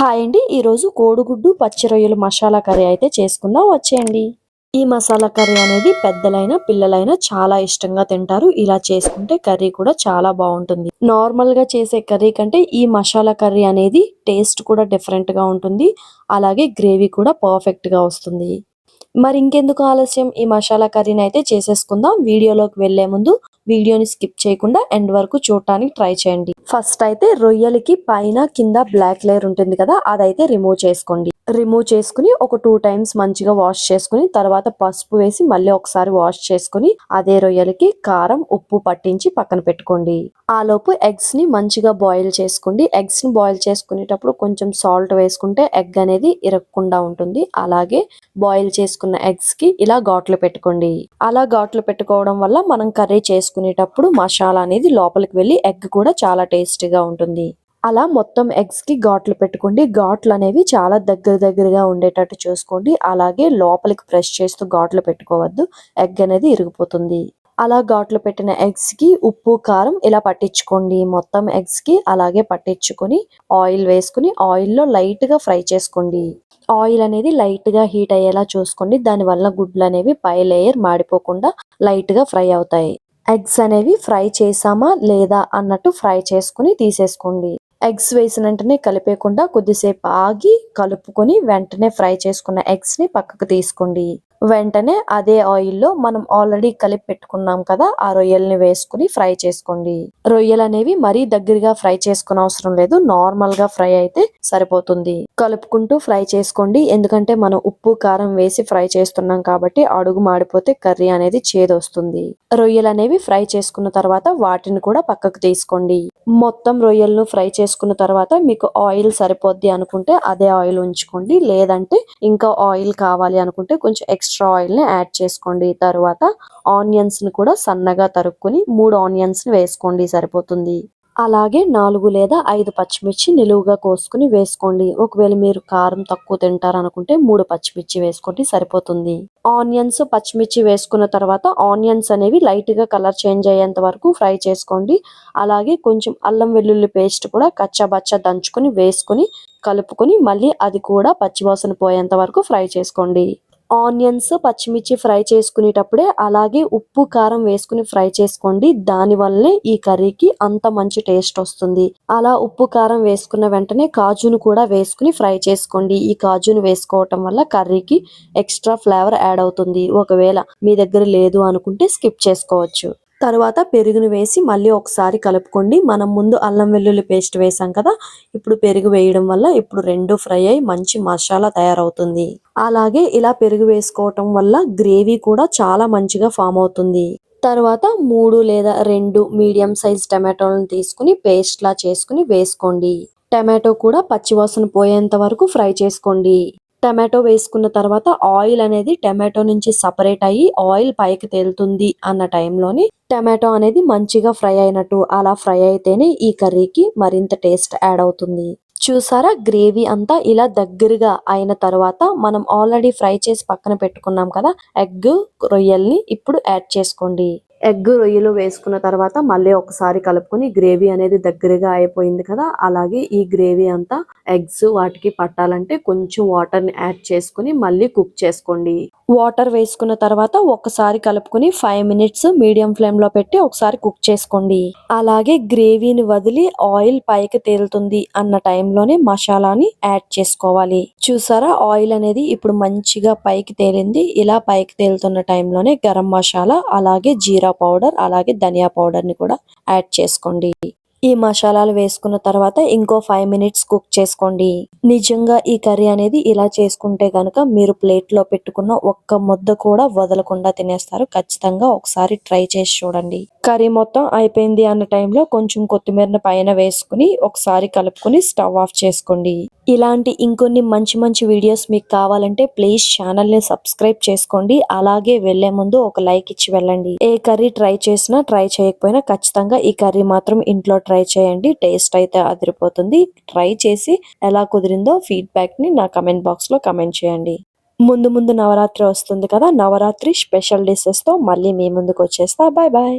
Hi అండి. ఈరోజు కోడిగుడ్డు పచ్చి రొయ్యలు మసాలా కర్రీ అయితే చేసుకుందాం. వచ్చేయండి. ఈ మసాలా కర్రీ అనేది పెద్దలైన పిల్లలైనా చాలా ఇష్టంగా తింటారు. ఇలా చేసుకుంటే కర్రీ కూడా చాలా బాగుంటుంది. నార్మల్గా చేసే కర్రీ కంటే ఈ మసాలా కర్రీ అనేది టేస్ట్ కూడా డిఫరెంట్గా ఉంటుంది. అలాగే గ్రేవీ కూడా పర్ఫెక్ట్గా వస్తుంది. మరి ఇంకెందుకు ఆలస్యం? ఈ మసాలా కర్రీని అయితే చేసేసుకుందాం. వీడియోలోకి వెళ్ళే ముందు వీడియోని స్కిప్ చేయకుండా ఎండ్ వరకు చూడటానికి ట్రై చేయండి. ఫస్ట్ అయితే రొయ్యలకి పైన కింద బ్లాక్ లేయర్ ఉంటుంది కదా అదైతే రిమూవ్ చేసుకోండి. రిమూవ్ చేసుకుని ఒక టూ టైమ్స్ మంచిగా వాష్ చేసుకుని తర్వాత పసుపు వేసి మళ్ళీ ఒకసారి వాష్ చేసుకుని అదే రొయ్యలకి కారం ఉప్పు పట్టించి పక్కన పెట్టుకోండి. ఆ లోపు ఎగ్స్ని మంచిగా బాయిల్ చేసుకోండి. ఎగ్స్ని బాయిల్ చేసుకునేటప్పుడు కొంచెం సాల్ట్ వేసుకుంటే ఎగ్ అనేది ఇరగకుండా ఉంటుంది. అలాగే బాయిల్ చేసుకున్న ఎగ్స్కి ఇలా ఘాట్లు పెట్టుకోండి. అలా ఘాట్లు పెట్టుకోవడం వల్ల మనం కర్రీ చేసుకునేటప్పుడు మసాలా అనేది లోపలికి వెళ్ళి ఎగ్ కూడా చాలా టేస్టీగా ఉంటుంది. అలా మొత్తం ఎగ్స్కి ఘాట్లు పెట్టుకోండి. ఘాట్లు అనేవి చాలా దగ్గర దగ్గరగా ఉండేటట్టు చూసుకోండి. అలాగే లోపలికి ప్రెస్ చేస్తూ ఘాట్లు పెట్టుకోవద్దు. ఎగ్ అనేది ఇరిగిపోతుంది. అలా ఘాట్లు పెట్టిన ఎగ్స్కి ఉప్పు కారం ఇలా పట్టించుకోండి. మొత్తం ఎగ్స్కి అలాగే పట్టించుకొని ఆయిల్ వేసుకుని ఆయిల్లో లైట్గా ఫ్రై చేసుకోండి. ఆయిల్ అనేది లైట్గా హీట్ అయ్యేలా చూసుకోండి. దాని వల్ల గుడ్లు అనేవి పై లేయర్ మాడిపోకుండా లైట్గా ఫ్రై అవుతాయి. ఎగ్స్ అనేవి ఫ్రై చేసామా లేదా అన్నట్టు ఫ్రై చేసుకుని తీసేసుకోండి. ఎగ్స్ వేసిన వెంటనే కలిపేయకుండా కొద్దిసేపు ఆగి కలుపుకొని వెంటనే ఫ్రై చేసుకున్న ఎగ్స్ని పక్కకు తీసుకోండి. వెంటనే అదే ఆయిల్లో మనం ఆల్రెడీ కలిపి పెట్టుకున్నాం కదా ఆ రొయ్యల్ని వేసుకుని ఫ్రై చేసుకోండి. రొయ్యలు అనేవి మరీ దగ్గరగా ఫ్రై చేసుకునే అవసరం లేదు నార్మల్గా ఫ్రై అయితే సరిపోతుంది. కలుపుకుంటూ ఫ్రై చేసుకోండి ఎందుకంటే మనం ఉప్పు కారం వేసి ఫ్రై చేస్తున్నాం కాబట్టి అడుగు మాడిపోతే కర్రీ అనేది చేదొస్తుంది. రొయ్యలు అనేవి ఫ్రై చేసుకున్న తర్వాత వాటిని కూడా పక్కకు తీసుకోండి. మొత్తం రొయ్యలను ఫ్రై చేసుకున్న తర్వాత మీకు ఆయిల్ సరిపోద్ది అనుకుంటే అదే ఆయిల్ ఉంచుకోండి లేదంటే ఇంకా ఆయిల్ కావాలి అనుకుంటే కొంచెం ఎక్స్ట్రా ఎక్స్ట్రా ఆయిల్ని యాడ్ చేసుకోండి. తర్వాత ఆనియన్స్ని కూడా సన్నగా తరుక్కుని మూడు ఆనియన్స్ని వేసుకోండి సరిపోతుంది. అలాగే నాలుగు లేదా ఐదు పచ్చిమిర్చి నిలువుగా కోసుకుని వేసుకోండి. ఒకవేళ మీరు కారం తక్కువ తింటారనుకుంటే మూడు పచ్చిమిర్చి వేసుకోండి సరిపోతుంది. ఆనియన్స్ పచ్చిమిర్చి వేసుకున్న తర్వాత ఆనియన్స్ అనేవి లైట్గా కలర్ చేంజ్ అయ్యేంత వరకు ఫ్రై చేసుకోండి. అలాగే కొంచెం అల్లం వెల్లుల్లి పేస్ట్ కూడా కచ్చబచ్చ దంచుకొని వేసుకొని కలుపుకొని మళ్ళీ అది కూడా పచ్చివాసన పోయేంత వరకు ఫ్రై చేసుకోండి. ఆనియన్స్ పచ్చిమిర్చి ఫ్రై చేసుకునేటప్పుడే అలాగే ఉప్పు కారం వేసుకుని ఫ్రై చేసుకోండి. దాని వల్లనే ఈ కర్రీకి అంత మంచి టేస్ట్ వస్తుంది. అలా ఉప్పు కారం వేసుకున్న వెంటనే కాజును కూడా వేసుకుని ఫ్రై చేసుకోండి. ఈ కాజును వేసుకోవటం వల్ల కర్రీకి ఎక్స్ట్రా ఫ్లేవర్ యాడ్ అవుతుంది. ఒకవేళ మీ దగ్గర లేదు అనుకుంటే స్కిప్ చేసుకోవచ్చు. తర్వాత పెరుగును వేసి మళ్ళీ ఒకసారి కలుపుకోండి. మనం ముందు అల్లం వెల్లుల్లి పేస్ట్ వేసాం కదా ఇప్పుడు పెరుగు వేయడం వల్ల ఇప్పుడు రెండు ఫ్రై అయి మంచి మసాలా తయారవుతుంది. అలాగే ఇలా పెరుగు వేసుకోవటం వల్ల గ్రేవీ కూడా చాలా మంచిగా ఫామ్ అవుతుంది. తర్వాత మూడు లేదా రెండు మీడియం సైజ్ టమాటోలను తీసుకుని పేస్ట్ లా చేసుకుని వేసుకోండి. టమాటో కూడా పచ్చివాసన పోయేంత వరకు ఫ్రై చేసుకోండి. టమాటో వేసుకున్న తర్వాత ఆయిల్ అనేది టమాటో నుంచి సపరేట్ అయ్యి ఆయిల్ పైకి తేలుతుంది అన్న టైంలోని టమాటో అనేది మంచిగా ఫ్రై అయినట్టు అలా ఫ్రై అయితేనే ఈ కర్రీకి మరింత టేస్ట్ యాడ్ అవుతుంది. చూసారా? గ్రేవీ అంతా ఇలా దగ్గరగా అయిన తర్వాత మనం ఆల్రెడీ ఫ్రై చేసి పక్కన పెట్టుకున్నాం కదా ఎగ్ రొయ్యల్ని ఇప్పుడు యాడ్ చేసుకోండి. ఎగ్ రొయ్యలు వేసుకున్న తర్వాత మళ్ళీ ఒకసారి కలుపుకొని గ్రేవీ అనేది దగ్గరగా అయిపోయింది కదా అలాగే ఈ గ్రేవీ అంతా ఎగ్స్ వాటికి పట్టాలంటే కొంచెం వాటర్ని యాడ్ చేసుకుని మళ్ళీ కుక్ చేసుకోండి. వాటర్ వేసుకున్న తర్వాత ఒకసారి కలుపుకొని ఫైవ్ మినిట్స్ మీడియం ఫ్లేమ్లో పెట్టి ఒకసారి కుక్ చేసుకోండి. అలాగే గ్రేవీని వదిలి ఆయిల్ పైకి తేలుతుంది అన్న టైంలోనే మసాలాని యాడ్ చేసుకోవాలి. చూసారా ఆయిల్ అనేది ఇప్పుడు మంచిగా పైకి తేలింది. ఇలా పైకి తేలుతున్న టైంలోనే గరం మసాలా అలాగే జీరా పౌడర్ అలాగే ధనియా పౌడర్ని కూడా యాడ్ చేసుకోండి. ఈ మసాలాలు వేసుకున్న తర్వాత ఇంకో ఫైవ్ మినిట్స్ కుక్ చేసుకోండి. నిజంగా ఈ కర్రీ అనేది ఇలా చేసుకుంటే గనుక మీరు ప్లేట్లో పెట్టుకున్న ఒక్క ముద్ద కూడా వదలకుండా తినేస్తారు. ఖచ్చితంగా ఒకసారి ట్రై చేసి చూడండి. కర్రీ మొత్తం అయిపోయింది అన్న టైంలో కొంచెం కొత్తిమీరని పైన వేసుకుని ఒకసారి కలుపుకొని స్టవ్ ఆఫ్ చేసుకోండి. ఇలాంటి ఇంకొన్ని మంచి మంచి వీడియోస్ మీకు కావాలంటే ప్లీజ్ ఛానల్ని సబ్స్క్రైబ్ చేసుకోండి. అలాగే వెళ్ళే ముందు ఒక లైక్ ఇచ్చి వెళ్ళండి. ఏ కర్రీ ట్రై చేసినా ట్రై చేయకపోయినా ఖచ్చితంగా ఈ కర్రీ మాత్రం ఇంట్లో ట్రై చేయండి. టేస్ట్ అయితే అదిరిపోతుంది. ట్రై చేసి ఎలా కుదిరిందో ఫీడ్బ్యాక్ని నా కమెంట్ బాక్స్లో కమెంట్ చేయండి. ముందు ముందు నవరాత్రి వస్తుంది కదా నవరాత్రి స్పెషల్ డిషెస్తో మళ్ళీ మీ ముందుకు వచ్చేస్తా. Bye bye.